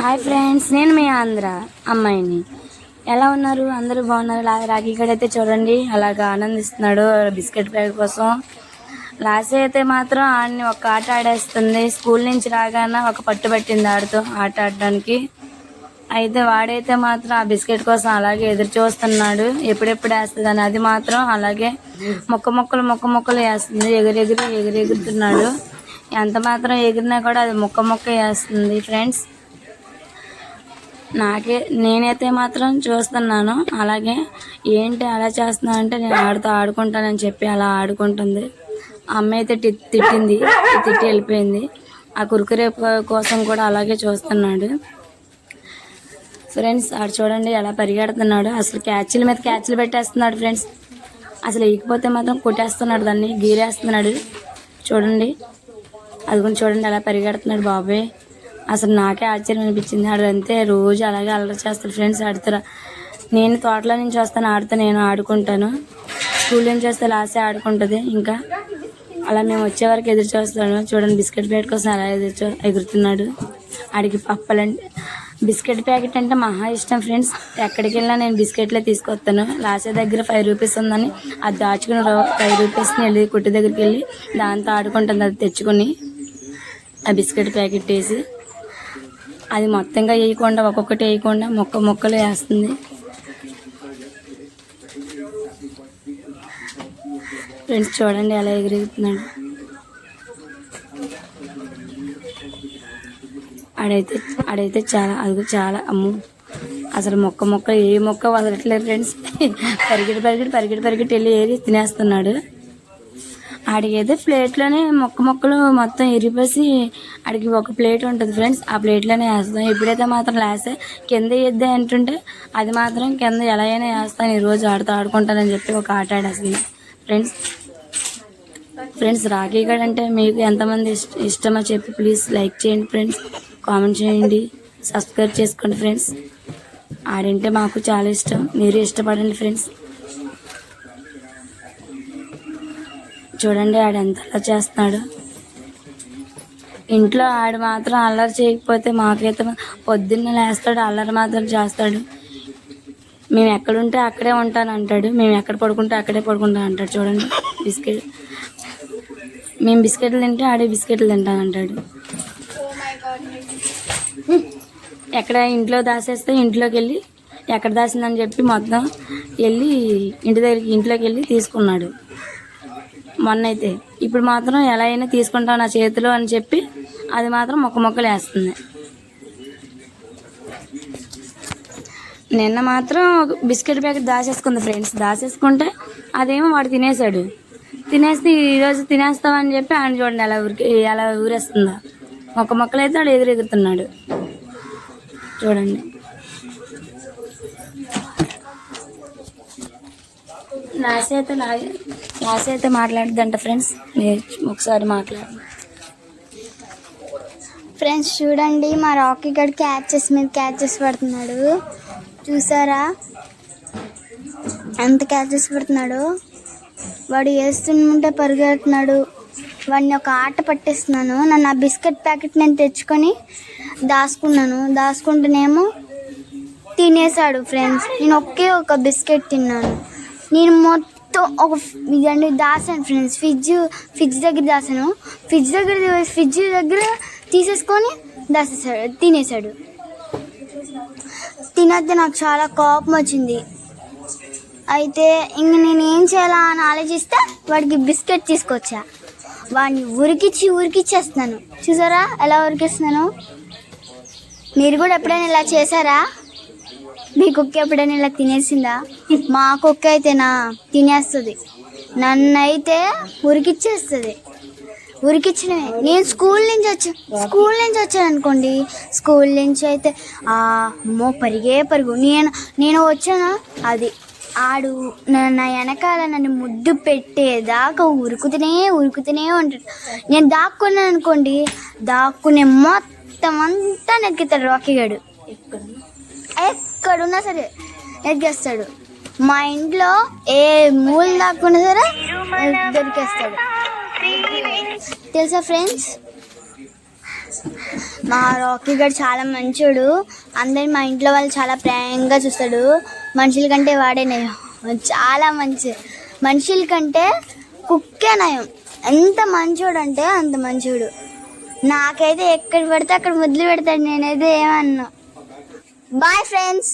Hi friends నేను మీ ఆంధ్ర అమ్మాయిని. ఎలా ఉన్నారు? అందరూ బాగున్నారు? రాఖీ గడ్ అయితే చూడండి. అలాగా ఆనందిస్తున్నాడు బిస్కెట్ ప్యాకెట్ కోసం. లాస్ట్ అయితే మాత్రం ఆడిని ఒక ఆట ఆడేస్తుంది. స్కూల్ నుంచి రాగానే ఒక పట్టు పెట్టింది ఆడుతూ ఆట ఆడడానికి. అయితే వాడైతే మాత్రం ఆ బిస్కెట్ కోసం అలాగే ఎదురు చూస్తున్నాడు. ఎప్పుడెప్పుడు వేస్తుంది అని అది మాత్రం అలాగే మొక్క మొక్కలు మొక్క మొక్కలు వేస్తుంది. ఎగిరి ఎగురెగురుతున్నాడు. ఎంత మాత్రం ఎగిరినా కూడా అది ముక్క ముక్క వేస్తుంది ఫ్రెండ్స్ నాకే నేనైతే మాత్రం చూస్తున్నాను. అలాగే ఏంటి అలా చేస్తున్నా అంటే నేను ఆడుతూ ఆడుకుంటానని చెప్పి అలా ఆడుకుంటుంది. అమ్మ అయితే తి తిట్టింది తిట్టి వెళ్ళిపోయింది. ఆ కురుకురే కోసం కూడా అలాగే చూస్తున్నాడు. ఫ్రెండ్స్ ఆడు చూడండి ఎలా పరిగెడుతున్నాడు. అసలు క్యాచ్ల మీద క్యాచ్లు పెట్టేస్తున్నాడు ఫ్రెండ్స్ అసలు ఇకపోతే మాత్రం కొట్టేస్తున్నాడు దాన్ని గీరేస్తున్నాడు. చూడండి. అది కూడా చూడండి అలా పరిగెడుతున్నాడు బాబాయ్. అసలు నాకే ఆశ్చర్యం అనిపించింది. ఆడంతే రోజు అలాగే అల్లరి చేస్తారు ఫ్రెండ్స్ ఆడుతారా. నేను తోటలో నుంచి వస్తాను ఆడుతా నేను ఆడుకుంటాను. స్కూల్ నుంచి వస్తే లాస్ట్ ఆడుకుంటుంది ఇంకా. అలా మేము వచ్చే వరకు ఎదురు చూస్తాను చూడండి బిస్కెట్ ప్యాకెట్ కోసం అలా ఎదురు చూ ఎగురుతున్నాడు. ఆడికి పప్పలంటే బిస్కెట్ ప్యాకెట్ అంటే మహా ఇష్టం ఫ్రెండ్స్. ఎక్కడికి వెళ్ళినా నేను బిస్కెట్లే తీసుకొస్తాను. లాసే దగ్గర ఫైవ్ రూపీస్ ఉందని అది దాచుకుని రో- ఫైవ్ రూపీస్ని వెళ్ళి కుట్టి దగ్గరికి వెళ్ళి దాంతో ఆడుకుంటుంది అది తెచ్చుకొని. ఆ బిస్కెట్ ప్యాకెట్ వేసి అది మొత్తంగా వేయకుండా ఒక్కొక్కటి వేయకుండా మొక్క మొక్కలు వేస్తుంది. ఫ్రెండ్స్ చూడండి ఎలా ఎగురుతున్నాడు ఆడైతే ఆడైతే చాలా అది చాలా అమ్ము అసలు మొక్క మొక్క ఏ మొక్క వదలట్లేదు ఫ్రెండ్స్. పరిగెడి పరిగెడి పరిగెడి పరిగెట్టి వెళ్ళి ఏరి తినేస్తున్నాడు. ఆడికైతే ప్లేట్లోనే మొక్క మొక్కలు మొత్తం ఎరిపేసి ఆడికి ఒక ప్లేట్ ఉంటుంది ఫ్రెండ్స్ ఆ ప్లేట్లోనే వేస్తాం. ఎప్పుడైతే మాత్రం లేస్తే కింద వేద్దా అంటుంటే అది మాత్రం కింద ఎలా అయినా వేస్తాను ఈరోజు ఆడుతూ ఆడుకుంటానని చెప్పి ఒక ఆట ఆడేస్తుంది. ఫ్రెండ్స్ ఫ్రెండ్స్ రాఖీ గడ్ అంటే మీకు ఎంతమంది ఇష్ట ఇష్టమో చెప్పి ప్లీజ్ లైక్ చేయండి ఫ్రెండ్స్ కామెంట్ చేయండి సబ్స్క్రైబ్ చేసుకోండి ఫ్రెండ్స్. ఆడంటే మాకు చాలా ఇష్టం మీరు ఇష్టపడండి ఫ్రెండ్స్. చూడండి ఆడు ఎంత అలా చేస్తున్నాడు ఇంట్లో ఆడు మాత్రం అల్లరి చేయకపోతే మాకైతే పొద్దున్న లేస్తాడు అల్లరి మాత్రం చేస్తాడు. మేము ఎక్కడుంటే అక్కడే ఉంటాను అంటాడు. మేము ఎక్కడ పడుకుంటే అక్కడే పడుకుంటాం అంటాడు చూడండి. బిస్కెట్ మేము బిస్కెట్లు తింటే ఆడే బిస్కెట్లు తింటాను అంటాడు. ఎక్కడ ఇంట్లో దాసేస్తే ఇంట్లోకి వెళ్ళి ఎక్కడ దాసిందని చెప్పి మొత్తం వెళ్ళి ఇంటి దగ్గరికి ఇంట్లోకి వెళ్ళి తీసుకున్నాడు. మొన్నైతే. ఇప్పుడు మాత్రం ఎలా అయినా తీసుకుంటాం నా చేతిలో అని చెప్పి అది మాత్రం మొక్క మొక్కలు వేస్తుంది. నిన్న మాత్రం బిస్కెట్ ప్యాకెట్ దాచేసుకుంది ఫ్రెండ్స్. దాచేసుకుంటే అదేమో వాడు తినేసాడు తినేస్తే ఈరోజు తినేస్తామని చెప్పి ఆయన చూడండి ఎలా ఊరికి ఎలా ఊరేస్తుందో. మొక్క మొక్కలు అయితే వాడు ఎదురెగురుతున్నాడు చూడండి. లాస్ట్ అయితే లాస్ట్ అయితే మాట్లాడుద్దంట ఫ్రెండ్స్ ఒకసారి మాట్లాడు. ఫ్రెండ్స్ చూడండి మా రాకీ గడ్ క్యాచెస్ మీద క్యాచెస్ పడుతున్నాడు. చూసారా? ఎంత క్యాచెస్ పడుతున్నాడు? వాడు వేస్తుంటే పరిగెడుతున్నాడు. వాడిని ఒక ఆట పట్టేస్తున్నాను. నన్ను ఆ బిస్కెట్ ప్యాకెట్ నేను తెచ్చుకొని దాచుకున్నాను. దాచుకుంటేనేమో తినేసాడు ఫ్రెండ్స్ నేను ఒకే ఒక బిస్కెట్ తిన్నాను. నేను మొత్తం ఒక ఇదండి దాసాను ఫ్రెండ్స్ ఫ్రిడ్జ్ ఫ్రిడ్జ్ దగ్గర దాసాను ఫ్రిడ్జ్ దగ్గర ఫ్రిడ్జ్ దగ్గర తీసేసుకొని దాసేసాడు తినేసాడు. తినద్దు నాకు చాలా కోపం వచ్చింది. అయితే ఇంక నేను ఏం చేయాలా అని ఆలోచిస్తే వాడికి బిస్కెట్ తీసుకొచ్చా. వాడిని ఉరికిచ్చి ఉరికిచ్చేస్తున్నాను. చూసారా ఎలా ఉరికిస్తున్నాను? మీరు కూడా ఎప్పుడైనా ఇలా చేశారా? మీ కుక్క ఎప్పుడైనా ఇలా తినేసిందా? మా కుక్క అయితేనా? తినేస్తుంది. నన్ను అయితే ఉరికిచ్చేస్తుంది. ఉరికిచ్చినవే నేను స్కూల్ నుంచి వచ్చా స్కూల్ నుంచి వచ్చాను అనుకోండి స్కూల్ నుంచి అయితే ఆ అమ్మో పరిగే పరుగు. నేను నేను వచ్చాను? అది ఆడు నా- నా వెనకాల నన్ను ముద్దు పెట్టేదాకా ఉరుకుతూనే ఉరుకుతూనే ఉంటాడు. నేను దాక్కున్నాను అనుకోండి దాక్కునే మొత్తం అంతా నెక్కితాడు రాకీగాడు. ఎక్కడున్నా సరే ఎగ్గేస్తాడు మా ఇంట్లో ఏ మూల దాక్కున్నా సరే దొరికేస్తాడు. తెలుసా ఫ్రెండ్స్? మా రాకీ గారు చాలా మంచోడు. అందరి మా ఇంట్లో వాళ్ళు చాలా ప్రేమగా చూస్తాడు. మనుషుల కంటే వాడే నయం. చాలా మంచి. మనుషుల కంటే కుక్కే నయం. ఎంత మంచోడు అంటే అంత మంచోడు. నాకైతే ఎక్కడ పడితే అక్కడ ముద్దులు పెడతాడు. నేనైతే ఏమన్నా. Bye friends